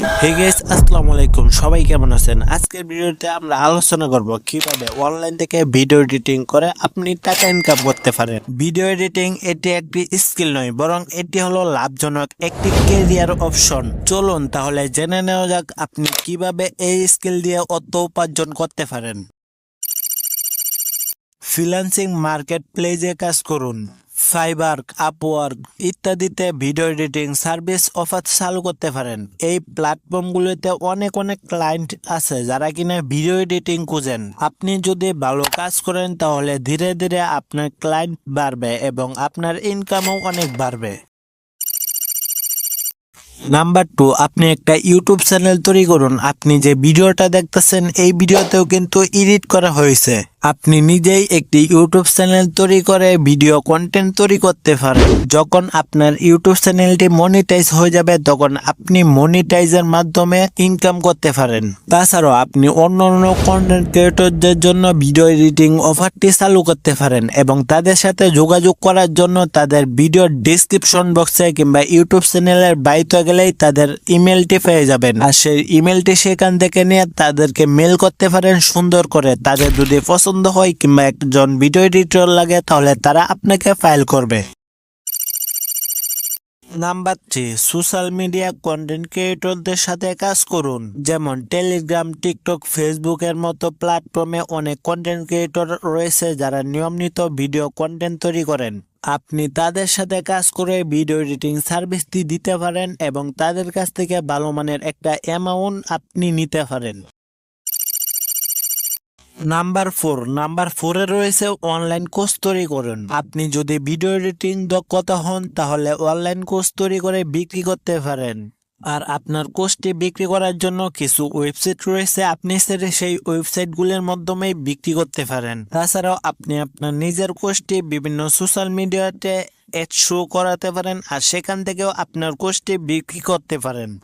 হে আসসালামু আলাইকুম। সবাই কেমন আছেন? আজকের ভিডিওতে আমরা আলোচনা করব কীভাবে অনলাইন থেকে ভিডিও এডিটিং করে আপনি টাকা ইনকাম করতে পারেন। ভিডিও এডিটিং এটি একটি স্কিল নয়, বরং এটি হলো লাভজনক একটি কেরিয়ার অপশন চলুন তাহলে জেনে নেওয়া যাক আপনি কীভাবে এই স্কিল দিয়ে অর্থ উপার্জন করতে পারেন। ফ্রিল্যান্সিং মার্কেট প্লেজে কাজ করুন। ফাইবার আপওয়ার্ক ইত্যাদিতে ভিডিও এডিটিং সার্ভিস অফার চালু করতে পারেন। এই প্ল্যাটফর্মগুলোতে অনেক অনেক ক্লায়েন্ট আছে যারা কিনা ভিডিও এডিটিং খুঁজেন। আপনি যদি ভালো কাজ করেন তাহলে ধীরে ধীরে আপনার ক্লায়েন্ট বাড়বে এবং আপনার ইনকামও অনেক বাড়বে। নাম্বার টু, আপনি একটা ইউটিউব চ্যানেল তৈরি করুন। আপনি যে ভিডিওটা দেখতেছেন, এই ভিডিওতেও কিন্তু এডিট করা হয়েছে। আপনি নিজেই একটি ইউটিউব চ্যানেল তৈরি করে ভিডিও কন্টেন্ট তৈরি করতে পারেন। যখন আপনার ইউটিউব চ্যানেলটি মনিটাইজ হয়ে যাবে, তখন আপনি মনিটাইজের মাধ্যমে ইনকাম করতে পারেন। তাছাড়াও আপনি অন্য অন্য কন্টেন্ট ক্রিয়েটরদের জন্য ভিডিও এডিটিং অফারটি চালু করতে পারেন এবং তাদের সাথে যোগাযোগ করার জন্য তাদের ভিডিও ডিসক্রিপশন বক্সে কিংবা ইউটিউব চ্যানেলের বাইতে গেলেই তাদের ইমেলটি পেয়ে যাবেন। আর সেই ইমেলটি সেখান থেকে নিয়ে তাদেরকে মেল করতে পারেন সুন্দর করে। তাদের যদি পছন্দ হয় কিংবা একজন ভিডিও এডিটর লাগে, তাহলে তারা আপনাকে ফাইল করবে। Number three social media content ক্রিয়েটরদের সাথে কাজ করুন। যেমন টেলিগ্রাম টিকটক ফেসবুকের মতো প্ল্যাটফর্মে অনেক কন্টেন্ট ক্রিয়েটর রয়েছে যারা নিয়মিত ভিডিও কন্টেন্ট তৈরি করেন। আপনি তাদের সাথে কাজ করে ভিডিও এডিটিং সার্ভিসটি দিতে পারেন এবং তাদের কাছ থেকে ভালো মানের একটা অ্যামাউন্ট আপনি নিতে পারেন। Number four. নাম্বার ফোরে রয়েছে অনলাইন কোর্স তৈরি করুন। আপনি যদি ভিডিও এডিটিং দক্ষতা হন, তাহলে অনলাইন কোর্স তৈরি করে বিক্রি করতে পারেন। আর আপনার কোর্সটি বিক্রি করার জন্য কিছু ওয়েবসাইট রয়েছে, আপনি সেই ওয়েবসাইটগুলির মাধ্যমেই বিক্রি করতে পারেন। তাছাড়াও আপনি আপনার নিজের কোর্সটি বিভিন্ন সোশ্যাল মিডিয়াতে এড শো করাতে পারেন, আর সেখান থেকেও আপনার কোর্সটি বিক্রি করতে পারেন।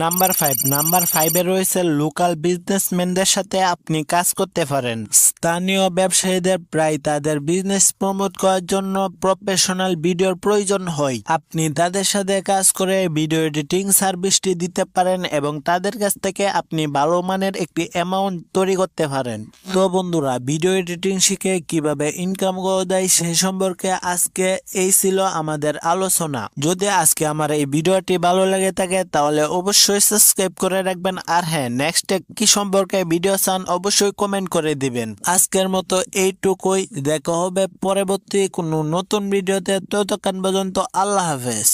নাম্বার ফাইভ নাম্বার ফাইভে রয়েছে লোকাল বিজনেসম্যানদের সাথে আপনি কাজ করতে পারেন। স্থানীয় ব্যবসায়ীদের প্রায় তাদের বিজনেস প্রমোট করার জন্য প্রফেশনাল ভিডিওর প্রয়োজন হয়। আপনি তাদের সাথে কাজ করে ভিডিও এডিটিং সার্ভিসটি দিতে পারেন এবং তাদের কাছ থেকে আপনি ভালো মানের একটি অ্যামাউন্ট তৈরি করতে পারেন। তো বন্ধুরা ভিডিও এডিটিং শিখে কীভাবে ইনকাম করা যায় সে সম্পর্কে আজকে এই ছিল আমাদের আলোচনা। যদি আজকে আমার এই ভিডিওটি ভালো লাগে থাকে, তাহলে অবশ্যই সাবস্ক্রাইব করে রাখবেন। আর হ্যাঁ নেক্সট কি সম্পর্কে ভিডিও চান অবশ্যই কমেন্ট করে দিবেন। আজকের মতো এইটুকুই। দেখা হবে পরবর্তী কোনো নতুন ভিডিওতে ততক্ষণ পর্যন্ত আল্লাহ হাফেজ।